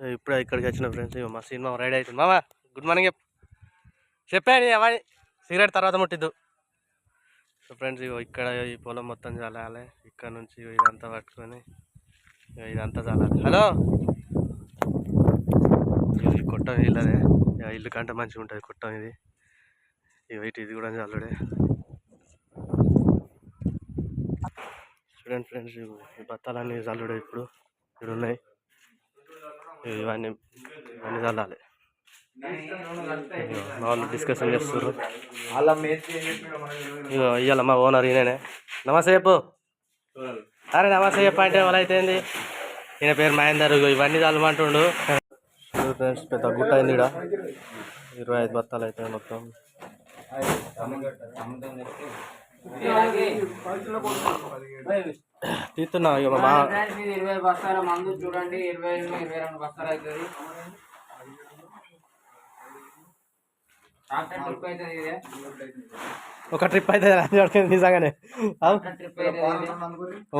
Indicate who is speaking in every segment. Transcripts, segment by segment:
Speaker 1: ఇప్పుడే ఇక్కడికి వచ్చిన ఫ్రెండ్స్ ఇగో మా సినిమా రైడ్ అవుతుంది. మామా గుడ్ మార్నింగ్ చెప్పు. చెప్పాను అవని సిగరెట్ తర్వాత ముట్టిద్దు. సో ఫ్రెండ్స్ ఇగో ఇక్కడ ఈ పొలం మొత్తం చల్లాలి ఇక్కడ నుంచి ఇదంతా పట్టుకొని ఇగో ఇదంతా చల్లాలి హలో? ఇది కొట్టం ఇల్లదే. ఇగ ఇల్లు కంటే మంచిగా ఉంటుంది కొట్టం ఇది. ఇగో ఇటు ఇది కూడా చల్లుడే చూడండి ఫ్రెండ్స్ ఈ బత్తాలన్నీ చల్లుడే ఇప్పుడు. ఇక్కడ ఉన్నాయి ఇవన్నీ ఇవన్నీ చల్లాలి. వాళ్ళు డిస్కషన్ చేస్తారు ఇగో ఇయ్యాల మా ఓనర్ ఈయననే. నమస్తే చెప్పు. అరే నమస్తే చెప్పు అంటే ఎవరు అయితే ఈయన పేరు మహేందర్ ఇగో ఇవన్నీ చల్లమంటుండు. ఫ్రెండ్స్ పెద్ద గుట్ట అయింది ఇక్కడ ఇరవై ఐదు బత్తాలు అయితే మొత్తం. తీస్తున్నా
Speaker 2: ఇరవై బస్తాల మందు చూడండి. ఇరవై ఇరవై రెండు బస్తాలు అవుతుంది.
Speaker 1: ఒక ట్రిప్ అయితే నిజంగానే.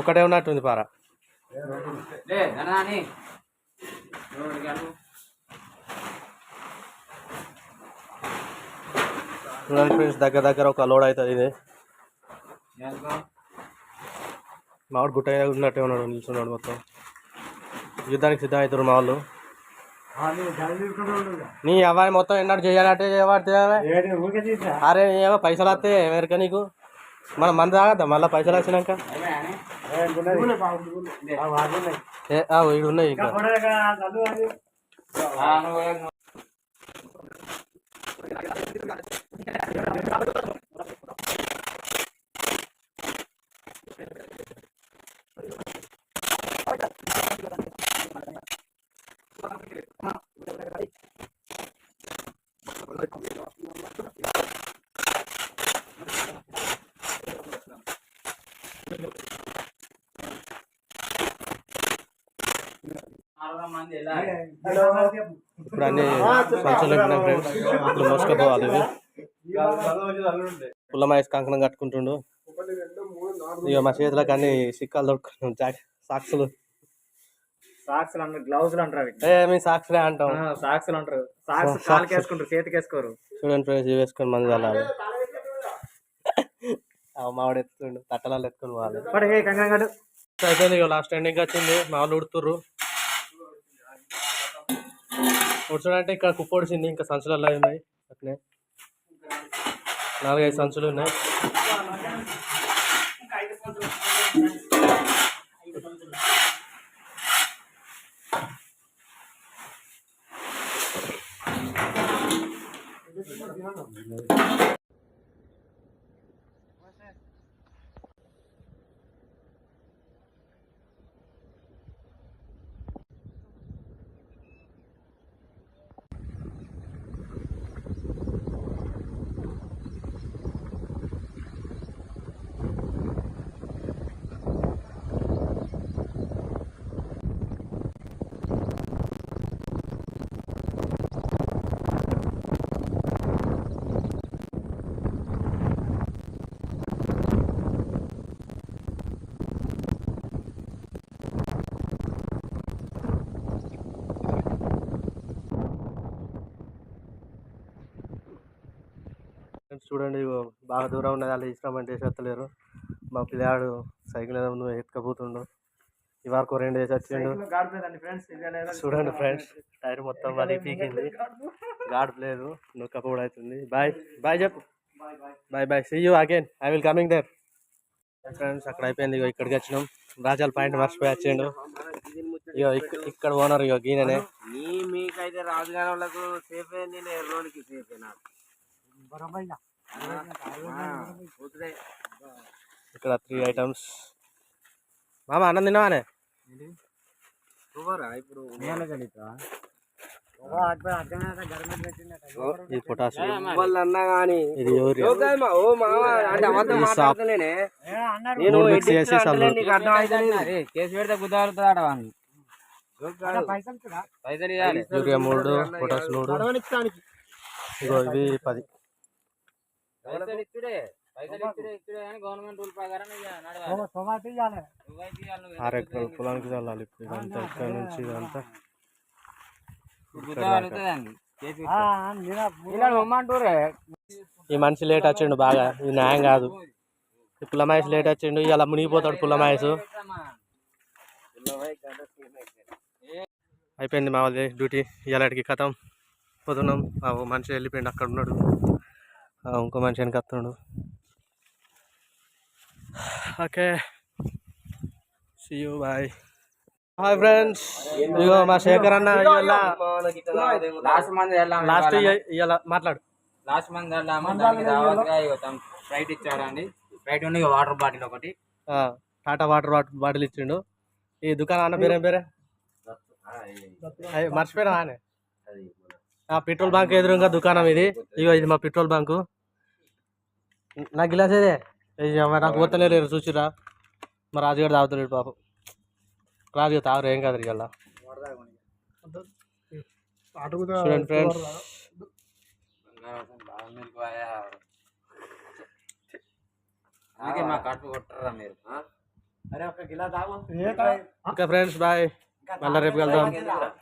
Speaker 1: ఒకటే ఉన్నట్టుంది పార. చూడండి ఫ్రెండ్స్ దగ్గర దగ్గర ఒక లోడ్ అవుతుంది ఇది. మామిడి గుట్ట ఉన్నట్టే ఉన్నాడు నిల్చున్నాడు మొత్తం. యుద్ధానికి సిద్ధం అవుతారు మా వాళ్ళు. నీ అవ్వాలి మొత్తం ఎన్నట్టు చేయాలంటే చేయబడితే అరే ఏమో పైసలు వస్తే ఎవరికా నీకు? మనం మంది తాగద్దా? మళ్ళీ పైసలు వచ్చినాక? ఉన్నాయి. ఇంకా. ఇప్పుడు అన్ని ఫ్రెండ్స్ ఇప్పుడు మోసుకపోవాలి. ఇవి పుల్లమాయస్ కంకణం కట్టుకుంటుండు. ఇక మా చేతులకు అన్ని సిక్కాలు దొరుకుతున్నాం జాక్ సాక్సులు.
Speaker 3: సాక్స్లు అంటారు గ్లౌజులు అంటారు అవి.
Speaker 1: ఏ మీ సాక్స్లే అంటాం
Speaker 3: సాక్స్లు అంటారు. సాక్స్. కాలుకి వేసుకుంటారు చేతికి వేసుకోరు
Speaker 1: చూడండి ఫ్రెండ్స్ ఇవి వేసుకొని మంది వెళ్ళాలి ఆ మామిడి ఎత్తుతుండు తట్టలాలు ఎత్తుకొని
Speaker 3: హే కంగం గడు
Speaker 1: అయిపోయింది ఇక లాస్ట్ ఎండింగ్ వచ్చింది మా వాళ్ళు ఉడుతుర్రు. ఉడుచుడంటే ఇక్కడ కుప్ప ఒడిచింది ఇంకా సంచులలో ఉన్నాయి. అట్లే నాలుగైదు సంచులు ఉన్నాయి. ఫ్రెండ్స్ చూడండి ఇగో బాగా దూరం ఉన్నది వాళ్ళు ఇష్టమంటే వేసేస్తలేరు మా పిల్లాడు సైకిల్ ఏదో నువ్వు ఎత్తుకపోతుండు. ఈ వరకు రెండు వేసి వచ్చిండు చూడండి ఫ్రెండ్స్ టైర్ మొత్తం అది పీకింది. గాడ్ లేదు నొక్కపోవడం అవుతుంది బాయ్ బాయ్ చెప్పు. Bye bye. See you again I will coming there friends అక్కడ అయిపోయింది ఇగో ఇక్కడికి వచ్చినాం. రాజాల పాయింట్ మర్చిపోయి వచ్చిండు. ఇగో ఇక్క- ఇక్కడ ఓనర్ ఇగో గీననే.
Speaker 2: మీకైతే రాజుగారి వాళ్ళకు సేఫ్ నేను ఎర్రోనికి సేఫ్ నాకు.
Speaker 1: ఇక్కడ త్రీ ఐటమ్స్ మామ అన్నం ఇది
Speaker 2: నేను
Speaker 1: మూడు చేసి యూరియా మూడు పొటాష్ మూడు. ఇగో ఇవి పది.
Speaker 2: పైసలు ఇచ్చుడే పైసలు ఇచ్చుడే ఇచ్చుడే కానీ గవర్నమెంట్ రూల్ ప్రకారం ఇక నడవాలి. నువ్వైతే ఇవ్వాలి నువ్వు.
Speaker 1: ఆరు ఎకరాల పొలానికి చల్లాలి ఇప్పుడు ఇదంతా ఇక్కడ నుంచి ఇదంతా. ఈ మనిషి లేట్ వచ్చిండు బాగా ఇది న్యాయం కాదు. ఈ పుల్లమాయస్ లేట్ వచ్చిండు ఇలా మునిగిపోతాడు పుల్లమాయసు అయిపోయింది మా వాళ్ళది డ్యూటీ ఇలాంటికి కథం. పోతున్నాం ఓ మనిషి వెళ్ళిపోయిండు అక్కడ ఉన్నాడు. ఇంకో మనిషి వెనక వస్తున్నాడు. Okay. See you bye hi friends ఇదిగో మా శేఖర్ అన్న ఇవాళ
Speaker 2: లాస్ట్ మంత్ వెళ్ళాం
Speaker 1: లాస్ట్ ఇవాళ మాట్లాడు.
Speaker 2: లాస్ట్ మంత్ స్ప్రైట్ ఇచ్చాడండి. స్ప్రైట్ ఉండి వాటర్ బాటిల్ ఒకటి.
Speaker 1: టాటా వాటర్ వాటర్ బాటిల్ ఇచ్చిండు. ఈ దుకాణం అన్న పేరేం పేరే? మర్చిపోయినా పెట్రోల్ బంక్ ఎదురుగా దుకాణం ఇది. ఇగో ఇది మా పెట్రోల్ బంకు. నా గిలాస్ అమ్మ నాకు పోతలేరు చూసిరా? మా రాజుగారు తాగుతలేడు పాపం. రాజుగా తాగరు ఏం కాదు ఇవాళ. చూడండి ఫ్రెండ్స్ ఇంకా ఫ్రెండ్స్ బాయ్ మళ్ళీ రేపు కలుద్దాం.